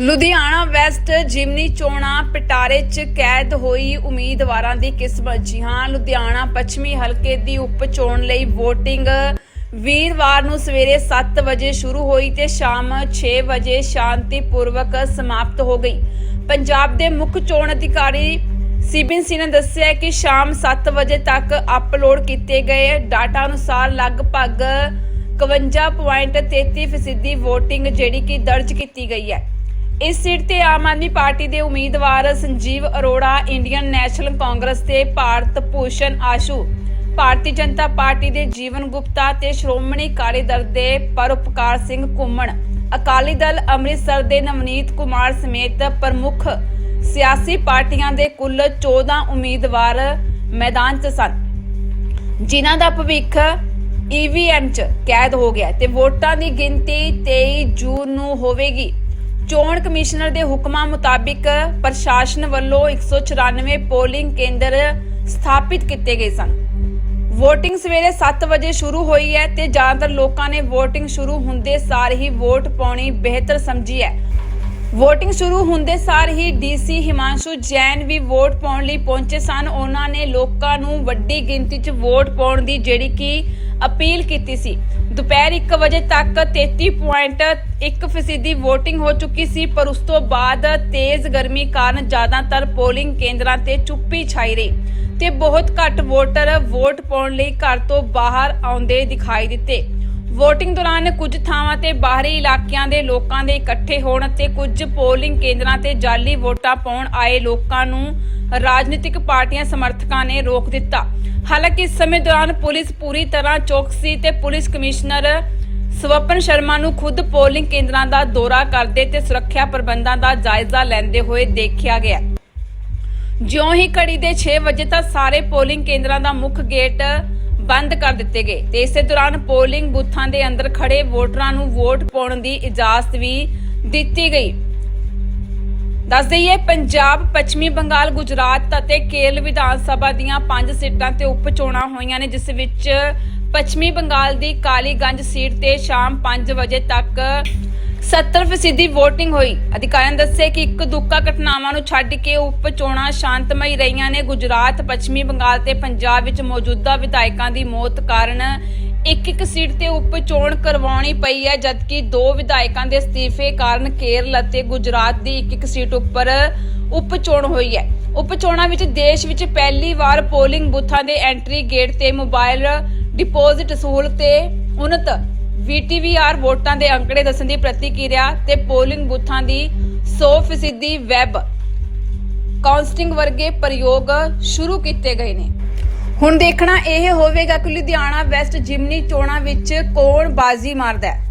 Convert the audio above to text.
Ludhiana West ਜਿਮਨੀ ਚੋਣਾਂ ਪਟਾਰੇ 'ਚ ਕੈਦ ਹੋਈ ਉਮੀਦਵਾਰਾਂ ਦੀ ਕਿਸਮਤ ਜੀ ਹਾਂ। ਲੁਧਿਆਣਾ ਪੱਛਮੀ ਹਲਕੇ ਦੀ ਉਪ ਚੋਣ ਲਈ VOTING ਵੀਰਵਾਰ ਨੂੰ ਸਵੇਰੇ 7 ਵਜੇ ਸ਼ੁਰੂ ਹੋਈ ਤੇ ਸ਼ਾਮ 6 ਵਜੇ ਸ਼ਾਂਤੀਪੂਰਵਕ ਸਮਾਪਤ ਹੋ ਗਈ। ਪੰਜਾਬ ਦੇ ਮੁੱਖ ਚੋਣ ਅਧਿਕਾਰੀ ਸੀਬੀਨ ਸਿੰਘ ਨੇ ਦੱਸਿਆ ਕਿ ਸ਼ਾਮ 7 ਵਜੇ ਤੱਕ ਅਪਲੋਡ ਕੀਤੇ ਗਏ ਡਾਟਾ ਅਨੁਸਾਰ ਲਗਭਗ 51.33% VOTING ਜਿਹੜੀ ਕਿ ਦਰਜ ਕੀਤੀ ਗਈ ਹੈ। ਇਸ ਸੀਟ ਤੇ ਆਮ ਆਦਮੀ ਪਾਰਟੀ ਦੇ ਉਮੀਦਵਾਰ Sanjeev Arora, Indian National Congress ਦੇ ਭਾਰਤ ਭੂਸ਼ਣ ਆਸ਼ੂ, ਭਾਰਤੀ ਜਨਤਾ ਪਾਰਟੀ ਦੇ ਜੀਵਨ ਗੁਪਤਾ ਤੇ ਸ਼੍ਰੋਮਣੀ ਅਕਾਲੀ ਦਲ ਦੇ ਪਰਉਪਕਾਰ ਸਿੰਘ ਘੁੰਮਣ। ਅਕਾਲੀ ਦਲ ਅੰਮ੍ਰਿਤਸਰ ਦੇ ਨਵਨੀਤ ਕੁਮਾਰ ਸਮੇਤ ਪ੍ਰਮੁੱਖ ਸਿਆਸੀ ਪਾਰਟੀਆਂ ਦੇ ਕੁੱਲ 14 ਉਮੀਦਵਾਰ ਮੈਦਾਨ 'ਚ ਸਨ। ਜਿਨ੍ਹਾਂ ਦਾ ਭਵਿੱਖ ਈਵੀਐਮ 'ਚ ਕੈਦ ਹੋ ਗਿਆ ਤੇ ਵੋਟਾਂ ਦੀ ਗਿਣਤੀ 23 ਜੂਨ ਨੂੰ ਹੋਵੇਗੀ। ਚੋਣ ਕਮਿਸ਼ਨਰ ਦੇ ਹੁਕਮਾਂ ਮੁਤਾਬਿਕ ਪ੍ਰਸ਼ਾਸਨ ਵੱਲੋਂ 194 ਪੋਲਿੰਗ ਕੇਂਦਰ ਸਥਾਪਿਤ ਕੀਤੇ ਗਏ ਸਨ। VOTING ਸਵੇਰੇ 7 ਵਜੇ ਸ਼ੁਰੂ ਹੋਈ ਹੈ ਤੇ ਜ਼ਿਆਦਾਤਰ ਲੋਕਾਂ ਨੇ VOTING ਸ਼ੁਰੂ ਹੁੰਦੇ ਸਾਰ ਹੀ ਵੋਟ ਪਾਉਣੀ ਬਿਹਤਰ ਸਮਝੀ ਹੈ। VOTING ਸ਼ੁਰੂ ਹੁੰਦੇ ਸਾਰ ਹੀ ਡੀਸੀ ਹਿਮਾਂਸ਼ੂ ਜੈਨ ਵੀ ਵੋਟ ਪਾਉਣ ਲਈ ਪਹੁੰਚੇ ਸਨ। ਉਹਨਾਂ ਨੇ ਲੋਕਾਂ ਨੂੰ ਵੱਡੀ ਗਿਣਤੀ 'ਚ ਵੋਟ ਪਾਉਣ ਦੀ ਜਿਹੜੀ ਕਿ ਅਪੀਲ ਕੀਤੀ ਸੀ। ਦੁਪਹਿਰ 1 ਵਜੇ ਤੱਕ 33.1% ਦੀ VOTING ਹੋ ਚੁੱਕੀ ਸੀ, ਪਰ ਉਸ ਤੋਂ ਬਾਅਦ ਤੇਜ਼ ਗਰਮੀ ਕਾਰਨ ਜ਼ਿਆਦਾਤਰ ਪੋਲਿੰਗ ਕੇਂਦਰਾਂ ਤੇ ਚੁੱਪੀ ਛਾਈ ਰਹੀ ਤੇ ਬਹੁਤ ਘੱਟ ਵੋਟਰ ਵੋਟ ਪਾਉਣ ਲਈ ਘਰ ਤੋਂ ਬਾਹਰ ਆਉਂਦੇ ਦਿਖਾਈ ਦਿੱਤੇ। VOTING ਦੌਰਾਨ ਕੁਝ ਥਾਵਾਂ ਤੇ ਬਾਹਰੀ ਇਲਾਕਿਆਂ ਦੇ ਲੋਕਾਂ ਦੇ ਇਕੱਠੇ ਹੋਣ ਅਤੇ ਕੁਝ ਪੋਲਿੰਗ ਕੇਂਦਰਾਂ ਤੇ ਜਾਲੀ ਵੋਟਾਂ ਪਾਉਣ ਆਏ ਲੋਕਾਂ ਨੂੰ ਰਾਜਨੀਤਿਕ ਪਾਰਟੀਆਂ ਸਮਰਥਕਾਂ ਨੇ ਰੋਕ ਦਿੱਤਾ। ਹਾਲਾਂਕਿ ਇਸ ਸਮੇਂ ਦੌਰਾਨ ਪੁਲਿਸ ਪੂਰੀ ਤਰ੍ਹਾਂ ਚੌਕਸੀ ਤੇ ਪੁਲਿਸ ਕਮਿਸ਼ਨਰ ਸਵਪਨ ਸ਼ਰਮਾ ਨੂੰ ਖੁਦ ਪੋਲਿੰਗ ਕੇਂਦਰਾਂ ਦਾ ਦੌਰਾ ਕਰਦੇ ਤੇ ਸੁਰੱਖਿਆ ਪ੍ਰਬੰਧਾਂ ਦਾ ਜਾਇਜ਼ਾ ਲੈਂਦੇ ਹੋਏ ਦੇਖਿਆ ਗਿਆ। ਜਿਉਂ ਹੀ ਘੜੀ ਦੇ 6 ਵਜੇ ਤੱਕ ਸਾਰੇ ਪੋਲਿੰਗ ਕੇਂਦਰਾਂ ਦਾ ਮੁੱਖ ਗੇਟ ਬੰਦ ਕਰ ਦਿੱਤੇ ਗਏ। ਤੇ ਇਸੇ ਦੌਰਾਨ ਪੋਲਿੰਗ ਬੂਥਾਂ ਦੇ ਅੰਦਰ ਖੜੇ ਵੋਟਰਾਂ ਨੂੰ ਵੋਟ ਪਾਉਣ ਦੀ ਇਜਾਜ਼ਤ ਵੀ ਦਿੱਤੀ ਗਈ। ਦੱਸ ਦਈਏ, ਪੰਜਾਬ, ਪੱਛਮੀ ਬੰਗਾਲ, ਗੁਜਰਾਤ ਅਤੇ ਕੇਰਲ ਵਿਧਾਨ ਸਭਾ ਦੀਆਂ 5 ਸੀਟਾਂ ਤੇ ਉਪ ਚੋਣਾਂ ਹੋਈਆਂ ਨੇ, ਜਿਸ ਵਿੱਚ ਪੱਛਮੀ ਬੰਗਾਲ ਦੀ ਕਾਲੀਗੰਜ ਸੀਟ ਤੇ ਸ਼ਾਮ 5 ਵਜੇ ਤੱਕ 70% ਦੀ VOTING ਹੋਈ। ਅਧਿਕਾਰੀਆਂ ਦੱਸਿਆ ਕਿ ਇੱਕ ਦੁੱਕਾ ਘਟਨਾਵਾਂ ਨੂੰ ਛੱਡ ਕੇ ਉਪ ਚੋਣਾਂ ਸ਼ਾਂਤਮਈ ਰਹੀਆਂ ਨੇ। ਗੁਜਰਾਤ, ਪੱਛਮੀ ਬੰਗਾਲ ਤੇ ਪੰਜਾਬ ਵਿੱਚ ਮੌਜੂਦਾ ਵਿਧਾਇਕਾਂ ਦੀ ਮੌਤ ਕਾਰਨ ਇੱਕ ਇੱਕ ਸੀਟ ਤੇ ਉਪ ਚੋਣ ਕਰਵਾਉਣੀ ਪਈ ਹੈ, ਜਦਕਿ ਦੋ ਵਿਧਾਇਕਾਂ ਦੇ ਅਸਤੀਫੇ ਕਾਰਨ ਕੇਰਲ ਅਤੇ ਗੁਜਰਾਤ ਦੀ ਇੱਕ ਇੱਕ ਸੀਟ ਉੱਪਰ ਉਪ ਚੋਣ ਹੋਈ ਹੈ। ਉਪ ਚੋਣਾਂ ਵਿੱਚ ਦੇਸ਼ ਵਿੱਚ ਪਹਿਲੀ ਵਾਰ ਪੋਲਿੰਗ ਬੂਥਾਂ ਦੇ ਐਂਟਰੀ ਗੇਟ ਤੇ ਮੋਬਾਈਲ ਡਿਪੋਜ਼ਿਟ ਸਹੂਲਤ ਤੇ ਉਨਤ VTVR ਵੋਟਾਂ ਦੇ ਅੰਕੜੇ ਦੱਸਣ ਦੀ ਪ੍ਰਤੀਕਿਰਿਆ ਤੇ ਪੋਲਿੰਗ ਬੂਥਾਂ ਦੀ 100% ਦੀ ਵੈਬ ਕਾਉਂਸਟਿੰਗ ਵਰਗੇ ਪ੍ਰਯੋਗ ਸ਼ੁਰੂ ਕੀਤੇ ਗਏ ਨੇ। ਹੁਣ ਦੇਖਣਾ ਇਹ ਹੋਵੇਗਾ ਕਿ ਲੁਧਿਆਣਾ ਵੈਸਟ ਜਿਮਨੀ ਚੋਣਾਂ ਵਿੱਚ ਕੌਣ ਬਾਜ਼ੀ ਮਾਰਦਾ ਹੈ।